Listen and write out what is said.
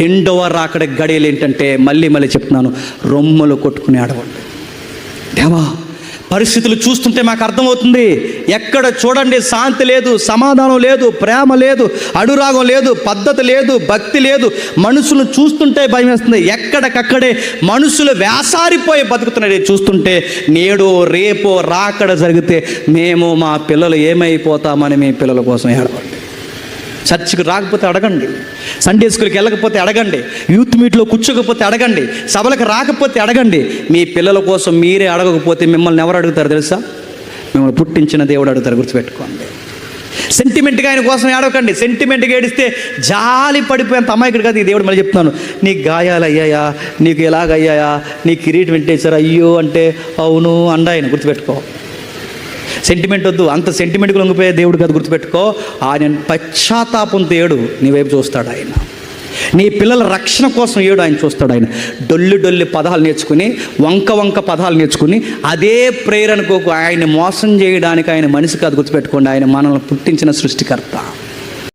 రెండవ రాకడ గడియలు ఏంటంటే మళ్ళీ మళ్ళీ చెప్తున్నాను రొమ్మలు కొట్టుకుని ఆడవాళ్ళు. దేవా పరిస్థితులు చూస్తుంటే మాకు అర్థమవుతుంది. ఎక్కడ చూడండి శాంతి లేదు సమాధానం లేదు ప్రేమ లేదు అడురాగం లేదు పద్ధతి లేదు భక్తి లేదు. మనుషులు చూస్తుంటే భయం వేస్తుంది ఎక్కడికక్కడే మనుషులు వేసారిపోయి బతుకుతున్నాడు చూస్తుంటే నేడు రేపో రాకడ జరిగితే మేము మా పిల్లలు ఏమైపోతామని మీ పిల్లల కోసం ఏడవాలి చర్చికి రాకపోతే అడగండి. సండే స్కూల్కి వెళ్ళకపోతే అడగండి. యూత్ మీట్లో కూర్చోకపోతే అడగండి. సభలకు రాకపోతే అడగండి. మీ పిల్లల కోసం మీరే అడగకపోతే మిమ్మల్ని ఎవరు అడుగుతారు తెలుసా? మిమ్మల్ని పుట్టించిన దేవుడు అడుగుతారు గుర్తుపెట్టుకోండి. సెంటిమెంట్గా ఆయన కోసం ఏడవకండి. సెంటిమెంట్గా ఏడిస్తే జాలి పడిపోయేంత అమాయకుడు కాదు ఈ దేవుడు. మళ్ళీ చెప్తున్నాను నీకు గాయాలు అయ్యాయా? నీకు ఎలాగయ్యాయా? నీ కిరీటం పెట్టేశారు అయ్యో అంటే అవును అండ ఆయన. గుర్తుపెట్టుకో. సెంటిమెంట్ వద్దు. అంత సెంటిమెంట్కి లొంగిపోయే దేవుడు కాదు గుర్తుపెట్టుకో. ఆయన పశ్చాత్తాపంతో ఏడు నీ వైపు చూస్తాడు ఆయన. నీ పిల్లల రక్షణ కోసం ఏడు ఆయన చూస్తాడు ఆయన. డొల్లి డొల్లి పదాలు నేర్చుకుని వంక వంక పదాలు నేర్చుకుని అదే ప్రేరణకు ఆయన మోసం చేయడానికి ఆయన మనిషి కాదు గుర్తుపెట్టుకోండి. ఆయన మనల్ని పుట్టించిన సృష్టికర్త.